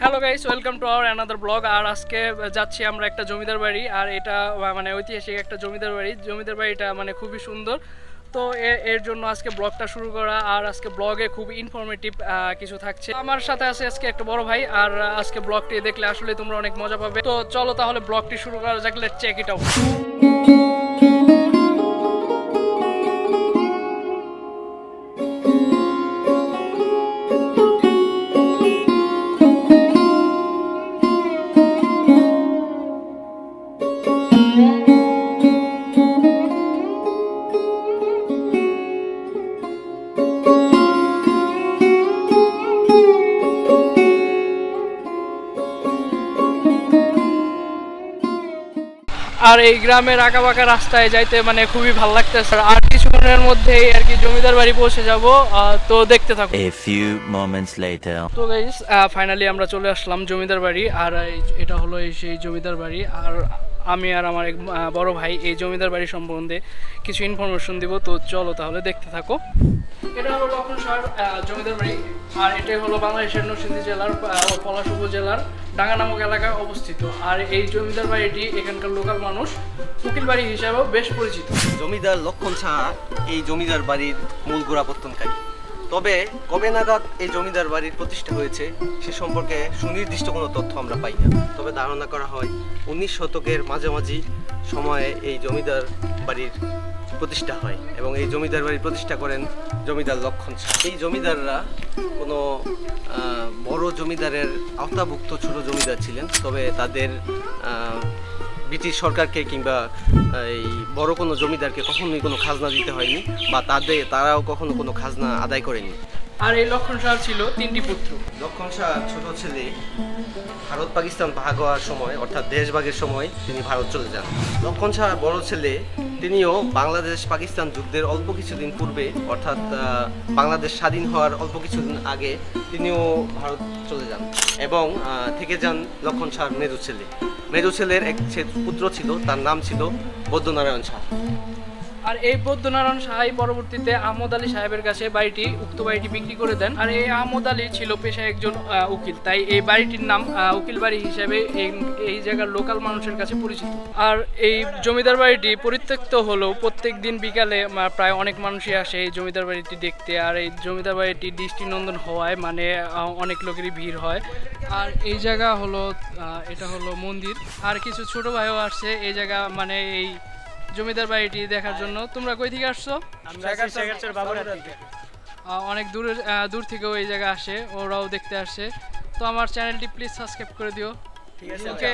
Hello guys welcome to our another vlog আর আজকে যাচ্ছি আমরা একটা জমিদার বাড়ি, আর এটা মানে ঐতিহাসিক একটা জমিদার বাড়ি। জমিদার বাড়িটা মানে খুবই সুন্দর। তো এর জন্য আজকে ব্লগটা শুরু করা, আর আজকে ব্লগে খুব ইনফরমেটিভ কিছু থাকছে। আমার সাথে আছে আজকে একটা বড় ভাই, আর আজকে ব্লগটি দেখলে আসলে তোমরা অনেক মজা পাবে। তো চলো তাহলে ব্লগটি শুরু করা যাক লেট চেক ইট আউট আর এই গ্রামের আঁকা বাঁকা রাস্তায় যাইতে মানে খুবই ভালো লাগতেছে। আর কিছুক্ষণের মধ্যেই আর কি জমিদার বাড়ি পৌঁছে যাব তো দেখতে থাকো A few moments later. তো গাইস ফাইনালি আমরা চলে আসলাম জমিদার বাড়ি আর এটা হলো এই সেই জমিদার বাড়ি আর আমি আর আমার এক বড় ভাই এই জমিদার বাড়ি সম্বন্ধে কিছু ইনফরমেশন দিব তো চলো তাহলে দেখতে থাকো। এটা হলো লক্ষণ জমিদার বাড়ি। আর এটাই হলো বাংলাদেশের নরসিংদী জেলার পলাশ উপজেলার ডাঙ্গা নামক এলাকায় অবস্থিত। আর এই জমিদার বাড়িটি এখানকার লোকাল মানুষ, উকিল বাড়ি হিসাবেও বেশ পরিচিত। জমিদার লক্ষণ সাহা এই জমিদার বাড়ির মূল গোড়াপত্তনকারী। তবে কবে নাগাদ এই জমিদার বাড়ির প্রতিষ্ঠা হয়েছে, সে সম্পর্কে সুনির্দিষ্ট কোনো তথ্য আমরা পাই না। তবে ধারণা করা হয়, উনিশ শতকের মাঝামাঝি সময়ে এই জমিদার বাড়ির প্রতিষ্ঠা হয় এবং এই জমিদার বাড়ি প্রতিষ্ঠা করেন জমিদার লক্ষণ শাহ। এই জমিদাররা কোনো বড় জমিদারের আওতাভুক্ত ছোট জমিদার ছিলেন, তবে তাদের ব্রিটিশ সরকারকে কিংবা এই বড় কোনো জমিদারকে কখনোই কোনো খাজনা দিতে হয়নি বা তাদের, তারাও কখনো কোনো খাজনা আদায় করেনি। আর এই লক্ষণ সার ছিল তিনটি পুত্র। লক্ষণ শাহ ছোট ছেলে। ভারত পাকিস্তান ভাগ হওয়ার সময়, অর্থাৎ দেশভাগের সময় তিনি ভারত চলে যান। লক্ষণ শাহ বড় ছেলে, তিনিও বাংলাদেশ পাকিস্তান যুদ্ধের অল্প কিছুদিন পূর্বে, অর্থাৎ বাংলাদেশ স্বাধীন হওয়ার অল্প কিছুদিন আগে তিনিও ভারত চলে যান এবং থেকে যান লক্ষণ শাহর মেজু ছেলে। মেজু ছেলের এক পুত্র ছিল, তার নাম ছিল বৌদ্ধনারায়ণ শাহ। আর এই বৌদ্ধনারায়ণ সাহাই পরবর্তীতে আহমদ আলী সাহেবের কাছে বাড়িটি, উক্ত বাড়িটি বিক্রি করে দেন। আর এই আহমদ আলী ছিল পেশায় একজন উকিল। তাই এই বাড়িটির নাম উকিল বাড়ি হিসেবে এই জায়গার লোকাল মানুষের কাছে পরিচিত। আর এই জমিদার বাড়িটি পরিত্যক্ত হলেও প্রত্যেক দিন বিকালে প্রায় অনেক মানুষই আসে এই জমিদার বাড়িটি দেখতে। আর এই জমিদার বাড়িটি দৃষ্টিনন্দন হওয়ায় মানে অনেক লোকেরই ভিড় হয়। আর এই জায়গা হলো এটা হলো মন্দির। আর কিছু ছোট ভাইও আসছে এই জায়গা মানে এই জমিদার বাড়িটি দেখার জন্য। তোমরা কই থেকে আসছো? আহ, অনেক দূরের দূর থেকেও এই জায়গা আসে ওরাও দেখতে আসে। তো আমার চ্যানেলটি প্লিজ সাবস্ক্রাইব করে দিও। ঠিক আছে ওকে?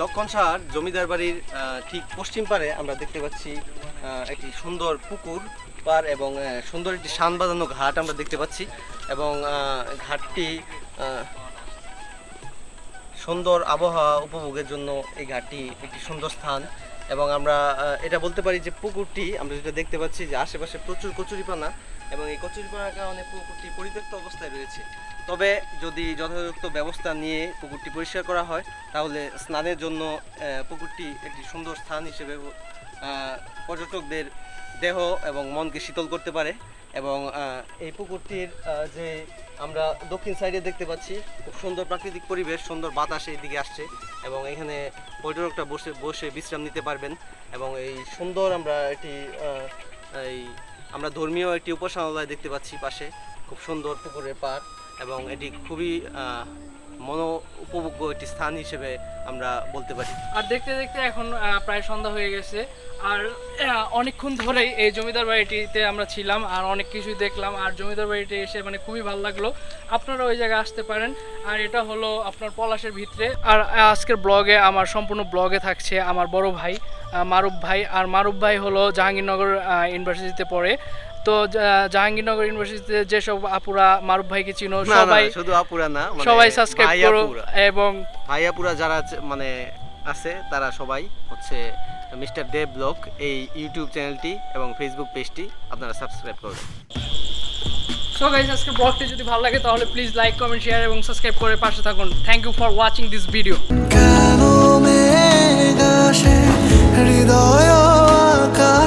লক্ষণ সাহার জমিদার বাড়ির আহ, ঠিক পশ্চিম পারে আমরা দেখতে পাচ্ছি আহ, একটি সুন্দর পুকুর পার এবং আহ, সুন্দর একটি শান বাঁধানো ঘাট আমরা দেখতে পাচ্ছি এবং আহ, ঘাটটি আহ, সুন্দর আবহাওয়া উপভোগের জন্য এই ঘাটটি একটি সুন্দর স্থান। এবং আমরা এটা বলতে পারি যে পুকুরটি, আমরা যেটা দেখতে পাচ্ছি যে আশেপাশে প্রচুর কচুরিপানা এবং এই কচুরিপানার কারণে পুকুরটি পরিত্যক্ত অবস্থায় রয়েছে। তবে যদি যথাযথ ব্যবস্থা নিয়ে পুকুরটি পরিষ্কার করা হয়, তাহলে স্নানের জন্য পুকুরটি একটি সুন্দর স্থান হিসেবে পর্যটকদের দেহ এবং মনকে শীতল করতে পারে এবং এই পুকুরটির যে আমরা দক্ষিণ সাইডে দেখতে পাচ্ছি খুব সুন্দর প্রাকৃতিক পরিবেশ, সুন্দর বাতাস এই দিকে আসছে এবং এখানে পর্যটকটা বসে বসে বিশ্রাম নিতে পারবেন এবং এই সুন্দর আমরা একটি এই আমরা ধর্মীয় একটি উপাসনালয় দেখতে পাচ্ছি পাশে, খুব সুন্দর পুকুরের পাড়। এবং এটি খুবই মনো উপভোগ্য একটি স্থান হিসেবে আমরা বলতে পারি। আর দেখতে দেখতে এখন প্রায় সন্ধ্যা হয়ে গেছে। আর অনেকক্ষণ ধরেই এই জমিদার বাড়িটিতে আমরা ছিলাম আর অনেক কিছুই দেখলাম। আর জমিদার বাড়িতে এসে মানে খুবই ভালো লাগল। আপনারা ওই জায়গায় আসতে পারেন। আর এটা হলো আপনার পলাশের ভিতরে। আর আজকের ব্লগে আমার সম্পূর্ণ ব্লগে থাকছে আমার বড় ভাই মারুফ ভাই। আর মারুফ ভাই হলো জাহাঙ্গীরনগর ইউনিভার্সিটিতে পড়ে। তো জাহাঙ্গীরনগর ইউনিভার্সিটিতে যেসব আপুরা মারুফ ভাইকে চিনো সবাই শুধু আপুরা না মানে সবাই সাবস্ক্রাইব করো এবং ভাইয়াপুরা যারা মানে আছে তারা সবাই হচ্ছে মিস্টার দেব ব্লগ এই ইউটিউব চ্যানেলটি এবং ফেসবুক পেজটি আপনারা সাবস্ক্রাইব করবেন। সো গাইস আজকে ব্লগটি যদি ভালো লাগে তাহলে প্লিজ লাইক কমেন্ট শেয়ার এবং সাবস্ক্রাইব করে পাশে থাকুন। Thank you for watching this video Hriday